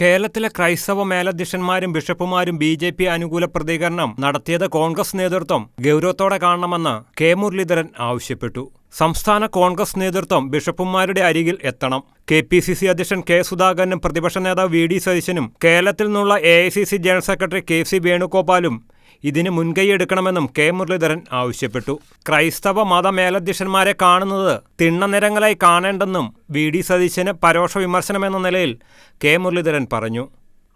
കേരളത്തിലെ ക്രൈസ്തവ മേലധ്യക്ഷന്മാരും ബിഷപ്പുമാരും ബി ജെ പി അനുകൂല പ്രതികരണം നടത്തിയത് കോൺഗ്രസ് നേതൃത്വം ഗൗരവത്തോടെ കാണണമെന്ന് കെ മുരളീധരൻ ആവശ്യപ്പെട്ടു. സംസ്ഥാന കോൺഗ്രസ് നേതൃത്വം ബിഷപ്പുമാരുടെ അരികിൽ എത്തണം. കെ പി സി സി അധ്യക്ഷൻ കെ സുധാകരനും പ്രതിപക്ഷ നേതാവ് വി ഡി സതീശനും കേരളത്തിൽ നിന്നുള്ള A I C C general secretary K C വേണുഗോപാലും ഇതിന് മുൻകൈയെടുക്കണമെന്നും കെ. മുരളീധരൻ ആവശ്യപ്പെട്ടു. ക്രൈസ്തവ മത മേലധ്യക്ഷന്മാരെ കാണുന്നത് തിണ്ണനിരങ്ങളായി കാണേണ്ടെന്നും വി. ഡി. സതീശന് പരോക്ഷ വിമർശനമെന്ന നിലയിൽ കെ. മുരളീധരൻ പറഞ്ഞു.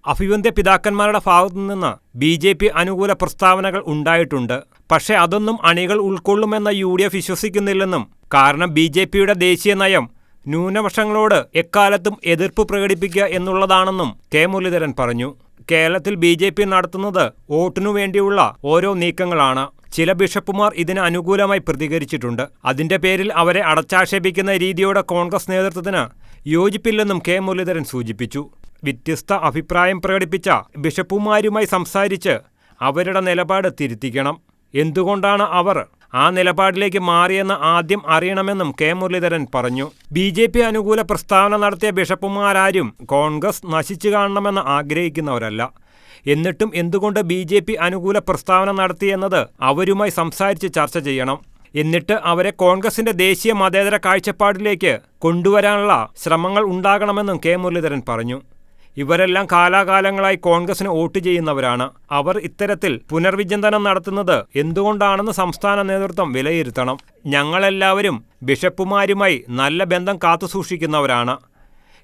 അഭിവന്ധ്യ പിതാക്കന്മാരുടെ ഭാഗത്തു നിന്ന് ബി. ജെ. പി അനുകൂല പ്രസ്താവനകൾ ഉണ്ടായിട്ടുണ്ട്. പക്ഷേ അതൊന്നും അണികൾ ഉൾക്കൊള്ളുമെന്ന യു. ഡി. എഫ് വിശ്വസിക്കുന്നില്ലെന്നും കാരണം ബി. ജെ. പിയുടെ ദേശീയ നയം ന്യൂനപക്ഷങ്ങളോട് എക്കാലത്തും എതിർപ്പ് പ്രകടിപ്പിക്കുക എന്നുള്ളതാണെന്നും കെ. മുരളീധരൻ പറഞ്ഞു. കേരളത്തിൽ ബി ജെ പി നടത്തുന്നത് വോട്ടിനു വേണ്ടിയുള്ള ഓരോ നീക്കങ്ങളാണ്. ചില ബിഷപ്പുമാർ ഇതിന് അനുകൂലമായി പ്രതികരിച്ചിട്ടുണ്ട്. അതിന്റെ പേരിൽ അവരെ അടച്ചാക്ഷേപിക്കുന്ന രീതിയോടെ കോൺഗ്രസ് നേതൃത്വത്തിന് യോജിപ്പില്ലെന്നും കെ മുരളീധരൻ സൂചിപ്പിച്ചു. വ്യത്യസ്ത അഭിപ്രായം പ്രകടിപ്പിച്ച ബിഷപ്പുമാരുമായി സംസാരിച്ച് അവരുടെ നിലപാട് തിരുത്തിക്കണം. എന്തുകൊണ്ടാണ് അവർ ആ നിലപാടിലേക്ക് മാറിയെന്ന് ആദ്യം അറിയണമെന്നും കെ. മുരളീധരൻ പറഞ്ഞു. ബി ജെ പി അനുകൂല പ്രസ്താവന നടത്തിയ ബിഷപ്പുമാരാരും കോൺഗ്രസ് നശിച്ചു കാണണമെന്ന് ആഗ്രഹിക്കുന്നവരല്ല. എന്നിട്ടും എന്തുകൊണ്ട് ബി ജെ പി അനുകൂല പ്രസ്താവന നടത്തിയെന്നത് അവരുമായി സംസാരിച്ച് ചർച്ച ചെയ്യണം. എന്നിട്ട് അവരെ കോൺഗ്രസിന്റെ ദേശീയ മതേതര കാഴ്ചപ്പാടിലേക്ക് കൊണ്ടുവരാനുള്ള ശ്രമങ്ങൾ ഉണ്ടാകണമെന്നും കെ. മുരളീധരൻ പറഞ്ഞു. ഇവരെല്ലാം കാലാകാലങ്ങളായി കോൺഗ്രസിന് വോട്ട് ചെയ്യുന്നവരാണ്. അവർ ഇത്തരത്തിൽ പുനർവിചിന്തനം നടത്തുന്നത് എന്തുകൊണ്ടാണെന്ന് സംസ്ഥാന നേതൃത്വം വിലയിരുത്തണം. ഞങ്ങളെല്ലാവരും ബിഷപ്പുമാരുമായി നല്ല ബന്ധം കാത്തുസൂക്ഷിക്കുന്നവരാണ്.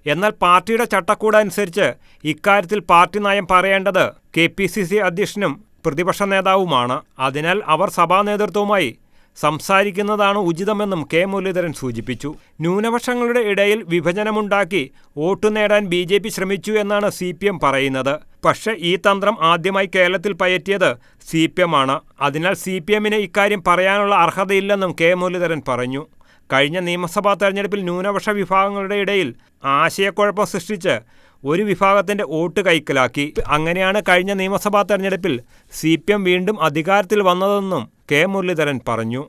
എന്നാൽ പാർട്ടിയുടെ ചട്ടക്കൂട് അനുസരിച്ച് ഇക്കാര്യത്തിൽ പാർട്ടി നയം പറയേണ്ടത് കെ പി സി സി അധ്യക്ഷനും പ്രതിപക്ഷ നേതാവുമാണ്. അതിനാൽ അവർ സഭാ നേതൃത്വവുമായി സംസാരിക്കുന്നതാണ് ഉചിതമെന്നും കെ മുരളീധരൻ സൂചിപ്പിച്ചു. ന്യൂനപക്ഷങ്ങളുടെ ഇടയിൽ വിഭജനമുണ്ടാക്കി വോട്ടു നേടാൻ ബി ജെ പി ശ്രമിച്ചു എന്നാണ് സി പി എം പറയുന്നത്. പക്ഷേ ഈ തന്ത്രം ആദ്യമായി കേരളത്തിൽ പയറ്റിയത് സി പി എം ആണ്. അതിനാൽ സി പി എമ്മിന് ഇക്കാര്യം പറയാനുള്ള അർഹതയില്ലെന്നും കെ മുരളീധരൻ പറഞ്ഞു. കഴിഞ്ഞ നിയമസഭാ തെരഞ്ഞെടുപ്പിൽ ന്യൂനപക്ഷ വിഭാഗങ്ങളുടെ ഇടയിൽ ആശയക്കുഴപ്പം സൃഷ്ടിച്ച് ഒരു വിഭാഗത്തിന്റെ വോട്ട് കൈക്കലാക്കി. അങ്ങനെയാണ് കഴിഞ്ഞ നിയമസഭാ തെരഞ്ഞെടുപ്പിൽ സി വീണ്ടും അധികാരത്തിൽ വന്നതെന്നും കെ മുരളീധരൻ പറഞ്ഞു.